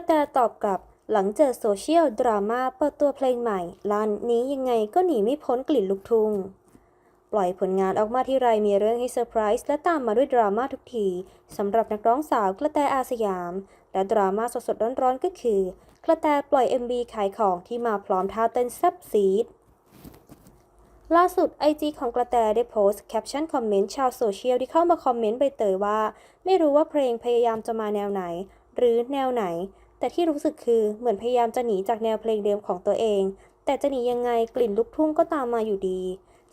ระแตตอบกลับหลังเจอโซเชียลดราม่าเปิดตัวเพลงใหม่ลันนี้ยังไงก็หนีไม่พ้นกลิ่นลูกทุ่งปล่อยผลงานออกมาที่ไรมีเรื่องให้เซอร์ไพรส์และตามมาด้วยดราม่าทุกทีสำหรับนักร้องสาวกระแตอาสยาม และดราม่าสดๆร้อนๆก็คือ กระแตปล่อย MV ขายของที่มาพร้อมท่าเต้นแซ่บซีดล่าสุด IG ของกระแตได้โพสต์แคปชั่นคอมเมนต์ชาวโซเชียลที่เข้ามาคอมเมนต์ใบเตยว่า ไม่รู้ว่าเพลงพยายามจะมาแนวไหน หรือแนวไหน แต่ที่รู้สึกคือเหมือนพยายามจะหนีจากแนวเพลงเดิมของตัวเอง แต่จะหนียังไงกลิ่นลูกทุ่งก็ตามมาอยู่ดี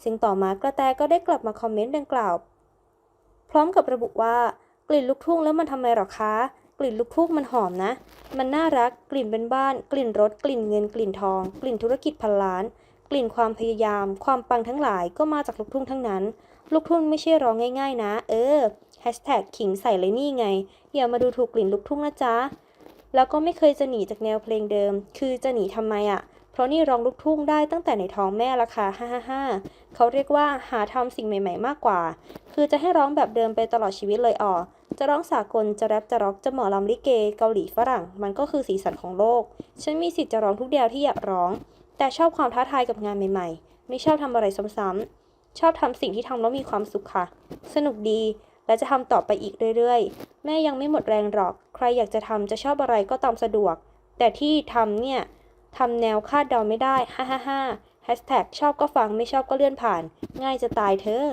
ซึ่งต่อมากระแตก็ได้กลับมาคอมเมนต์ดังกล่าว พร้อมกับระบุว่ากลิ่นลูกทุ่งแล้วมันทำไมหรอคะ กลิ่นลูกทุ่งมันหอมนะ มันน่ารัก กลิ่นเป็นบ้าน กลิ่นรถ กลิ่นเงิน กลิ่นทอง กลิ่นธุรกิจพันล้าน กลิ่นความพยายาม ความปังทั้งหลายก็มาจากลูกทุ่งทั้งนั้น ลูกทุ่งไม่ใช่ร้องง่าย ๆ นะ เออแฮชแท็กขิงใส่เลยนี่ไง อย่ามาดูถูกกลิ่นลูกทุ่งนะจ๊ะ แล้วก็ไม่เคยจะหนีจากแนวเพลงเดิม คือจะหนีทำไมอะ่ะ เพราะนี่ร้องลูกทุ่งได้ตั้งแต่ในท้องแม่ละค่ะฮ่าฮ่าฮ่าเขาเรียกว่าหาทำสิ่งใหม่ ๆ มากกว่า คือจะให้ร้องแบบเดิมไปตลอดชีวิตเลยอ่อจะร้องสากล จะแรป จะร็อก จะหมอลำลิเก เกาหลี ฝรั่ง มันก็คือสีสันของโลก ฉันมีสิทธิ์จะร้องทุกแนวที่อยากร้อง แต่ชอบความท้าทายกับงานใหม่ ๆ ไม่ชอบทำอะไรซ้ำๆชอบทำสิ่งที่ทำแล้วมีความสุขค่ะ สนุกดี และจะทำต่อไปอีกเรื่อยๆ แม่ยังไม่หมดแรงหรอก ใครอยากจะทำจะชอบอะไรก็ตามสะดวก แต่ที่ทำเนี่ยทำแนวคาดเดาไม่ได้ ฮ่าฮ่าฮ่าแฮชแท็กชอบก็ฟังไม่ชอบก็เลื่อนผ่าน ง่ายจะตายเธอ